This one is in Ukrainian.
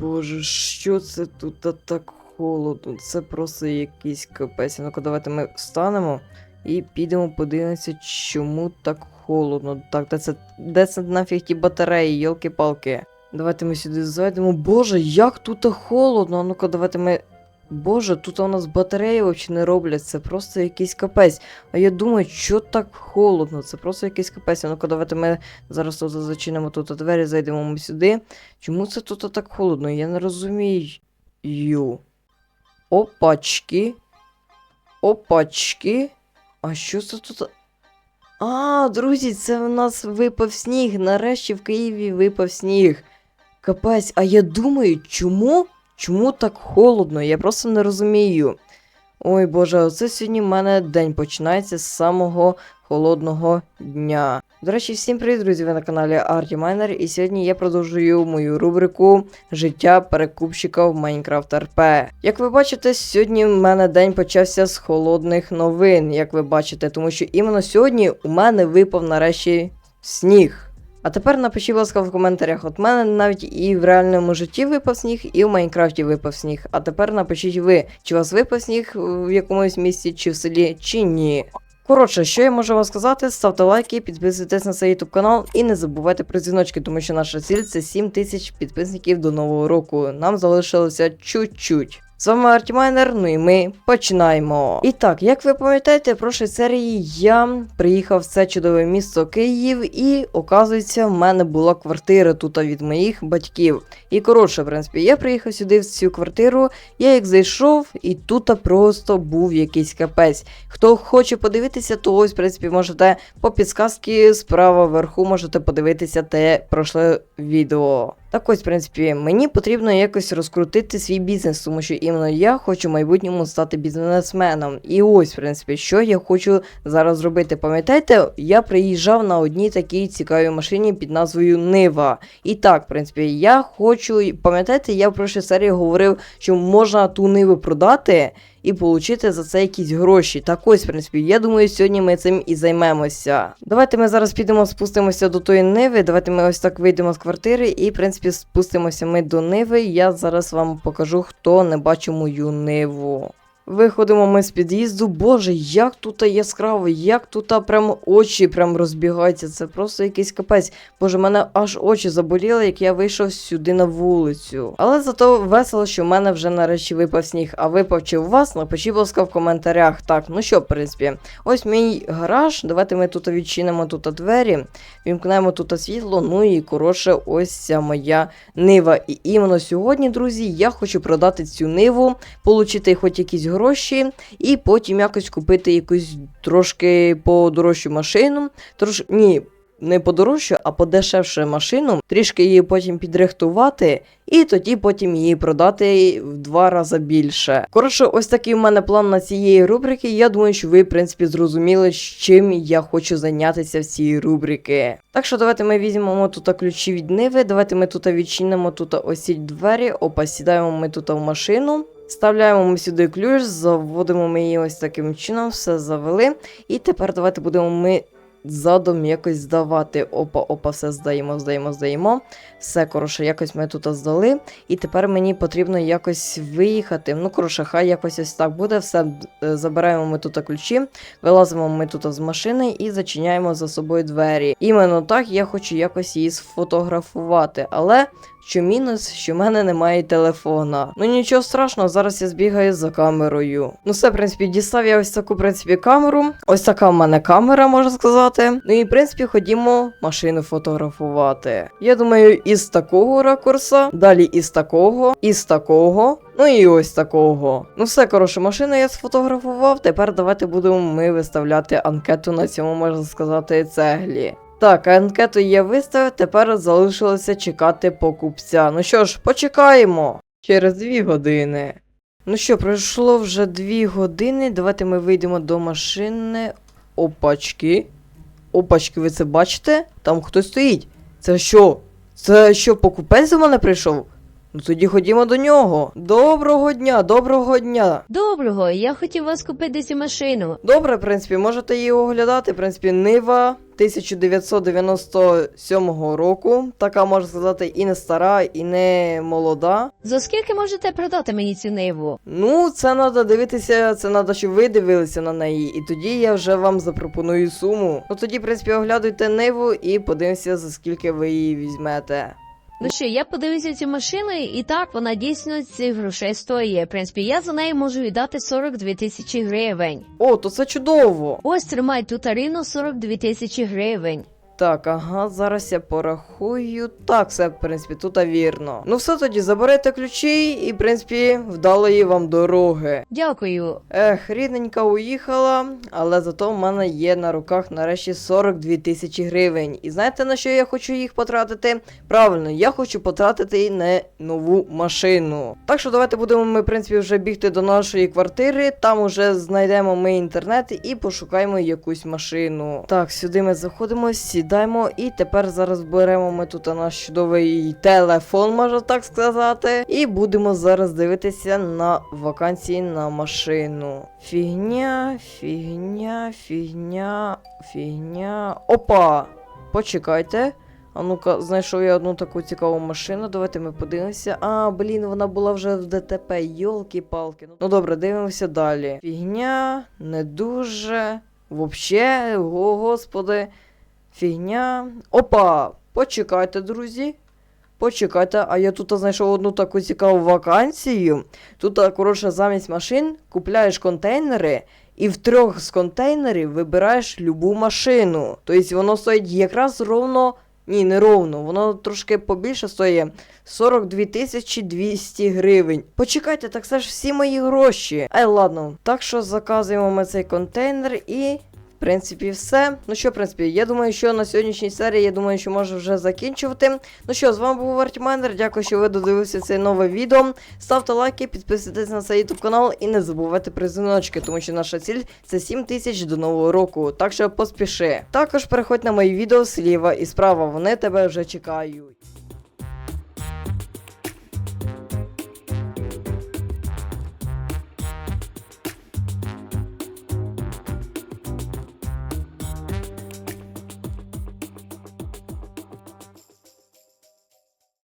боже, що це тут та так холодно? Це просто якийсь капець. Ну-ка, давайте ми встанемо і підемо подивимося, чому так холодно. Так, де це, де це нафіг ті батареї, йолки-палки. Давайте ми сюди зайдемо. Боже, як тут холодно. Ну-ка, давайте ми. Боже, тут у нас батареї взагалі не роблять, це просто якийсь капець. А я думаю, що так холодно, це просто якийсь капець. Ну-ка, давайте ми зараз тут зачинимо тут двері, зайдемо ми сюди. Чому це тут так холодно? Я не розумію. Опачки. Опачки. А що це тут? А, друзі, це в нас випав сніг. Нарешті в Києві випав сніг. Капець, а я думаю, чому? Чому так холодно? Я просто не розумію. Ой боже, оце сьогодні в мене день починається з самого холодного дня. До речі, всім привіт, друзі! Ви на каналі Arty Miner, і сьогодні я продовжую мою рубрику Життя перекупщика в Minecraft RP. Як ви бачите, сьогодні в мене день почався з холодних новин, як ви бачите, тому що іменно сьогодні у мене випав нарешті сніг. А тепер напишіть, будь ласка, в коментарях. От мене навіть і в реальному житті випав сніг, і в Майнкрафті випав сніг. А тепер напишіть ви, чи у вас випав сніг в якомусь місті, чи в селі, чи ні. Коротше, що я можу вам сказати, ставте лайки, підписуйтесь на цей YouTube канал і не забувайте про дзвіночки, тому що наша ціль це 7 тисяч підписників до нового року. Нам залишилося чуть-чуть. З вами Артімайнер, ну і ми починаємо. І так, як ви пам'ятаєте, в прошлій серії я приїхав в це чудове місто Київ, і оказується, в мене була квартира тут від моїх батьків. І коротше, в принципі, я приїхав сюди в цю квартиру, я як зайшов, і тут просто був якийсь капець. Хто хоче подивитися, то ось, в принципі, можете по підсказці справа вверху можете подивитися те прошле відео. Так ось, в принципі, мені потрібно якось розкрутити свій бізнес, тому що іменно я хочу в майбутньому стати бізнесменом. І ось, в принципі, що я хочу зараз зробити. Пам'ятаєте, я приїжджав на одній такій цікавій машині під назвою Нива. І так, в принципі, я хочу. Пам'ятаєте, я в прошлій серії говорив, що можна ту ниву продати і отримати за це якісь гроші. Так ось, в принципі, я думаю, сьогодні ми цим і займемося. Давайте ми зараз підемо, спустимося до тої ниви. Давайте ми ось так вийдемо з квартири і, в принципі, спустимося ми до ниви. Я зараз вам покажу, хто не бачив мою ниву. Виходимо ми з під'їзду. Боже, як тут яскраво, як тут прям очі прям розбігаються. Це просто якийсь капець. Боже, мене аж очі заболіли, як я вийшов сюди на вулицю. Але зато весело, що в мене вже нарешті випав сніг. А випав чи у вас? Напишіть, будь ласка, в коментарях. Так, ну що, в принципі, ось мій гараж. Давайте ми тут відчинимо тут двері, вімкнемо тут світло. Ну і коротше, ось ця моя нива. І іменно сьогодні, друзі, я хочу продати цю ниву, отримати хоч якісь гроші, і потім якось купити якусь трошки подорожчу машину. Трош... Ні, не подорожчу, а подешевше машину, трішки її потім підрихтувати, і тоді потім її продати в два рази більше. Коротше, ось такий в мене план на цієї рубрики. Я думаю, що ви, в принципі, зрозуміли, чим я хочу зайнятися в цій рубрики. Так що давайте ми візьмемо тут ключі від Ниви, давайте ми тут відчинимо тут ось ці двері, опа, сідаємо ми тут в машину. Вставляємо ми сюди ключ, заводимо ми її ось таким чином, все завели. І тепер давайте будемо ми задом якось здавати. Опа, опа, все здаємо, здаємо, здаємо. Все, коротше, якось ми тут здали. І тепер мені потрібно якось виїхати. Ну, коротше, хай якось ось так буде. Все, е, забираємо ми тут ключі, вилазимо ми тут з машини і зачиняємо за собою двері. Іменно так я хочу якось її сфотографувати. Але. Що мінус, що в мене немає телефона. Ну нічого страшного, зараз я збігаю за камерою. Ну все, в принципі, дістав я ось таку, в принципі, камеру. Ось така в мене камера, можна сказати. Ну і в принципі, ходімо машину фотографувати. Я думаю, із такого ракурса, далі із такого, із такого. Ну і ось такого. Ну все, коротше, машину я сфотографував. Тепер давайте будемо ми виставляти анкету на цьому, можна сказати, цеглі. Так, анкету я виставив, тепер залишилося чекати покупця. Ну що ж, почекаємо. Через дві години. Ну що, пройшло вже дві години. Давайте ми вийдемо до машини. Опачки. Опачки, ви це бачите? Там хтось стоїть. Це що? Це що, покупець до мене прийшов? Ну тоді ходімо до нього. Доброго дня, доброго дня. Доброго, я хотів вас купити цю машину. Добре, в принципі, можете її оглядати. В принципі, Нива 1997 року. Така можна сказати, і не стара, і не молода. За скільки можете продати мені цю ниву? Ну, це треба дивитися, це треба, щоб ви дивилися на неї. І тоді я вже вам запропоную суму. Ну тоді, в принципі, оглядуйте Ниву і подивимося, за скільки ви її візьмете. Ну що, я подивився цю машину, і так вона дійсно цих грошей стоїть. В принципі, я за неї можу віддати 42 тисячі гривень. О, то це чудово! Ось тримай тут арину 42 тисячі гривень. Так, ага, зараз я порахую. Так, все, в принципі, тут вірно. Ну все тоді, заберете ключі і, в принципі, вдалої вам дороги. Дякую. Ех, рідненька уїхала, але зато в мене є на руках нарешті 42 тисячі гривень. І знаєте на що я хочу їх потратити? Правильно, я хочу потратити на нову машину. Так що давайте будемо ми, в принципі, вже бігти до нашої квартири. Там уже знайдемо ми інтернет і пошукаємо якусь машину. Так, сюди ми заходимо, сідаємо, і тепер зараз беремо ми тут наш чудовий телефон, можна так сказати. І будемо зараз дивитися на вакансії на машину. Фігня, фігня, фігня, фігня. Опа! Почекайте. А ну-ка, знайшов я одну таку цікаву машину. Давайте ми подивимося. А, блін, вона була вже в ДТП. Йолки-палки. Ну добре, дивимося далі. Фігня, не дуже. Вообще, о, господи. Фігня. Опа! Почекайте, друзі. Почекайте, а я тут знайшов одну таку цікаву вакансію. Тут, коротше, замість машин купляєш контейнери, і в трьох з контейнерів вибираєш любу машину. Тобто воно стоїть якраз ровно. Ні, не ровно, воно трошки побільше стоїть 42 тисячі 200 гривень. Почекайте, так це ж всі мої гроші. Ай, ладно. Так що заказуємо ми цей контейнер і. В принципі, все. Ну що, в принципі, я думаю, що на сьогоднішній серії, я думаю, що можу вже закінчувати. Ну що, з вами був Артмайнер. Дякую, що ви додивилися це нове відео. Ставте лайки, підписуйтесь на цей YouTube канал і не забувайте про дзвіночки, тому що наша ціль це 7 тисяч до нового року. Так що поспіши. Також переходь на мої відео зліва і справа, вони тебе вже чекають.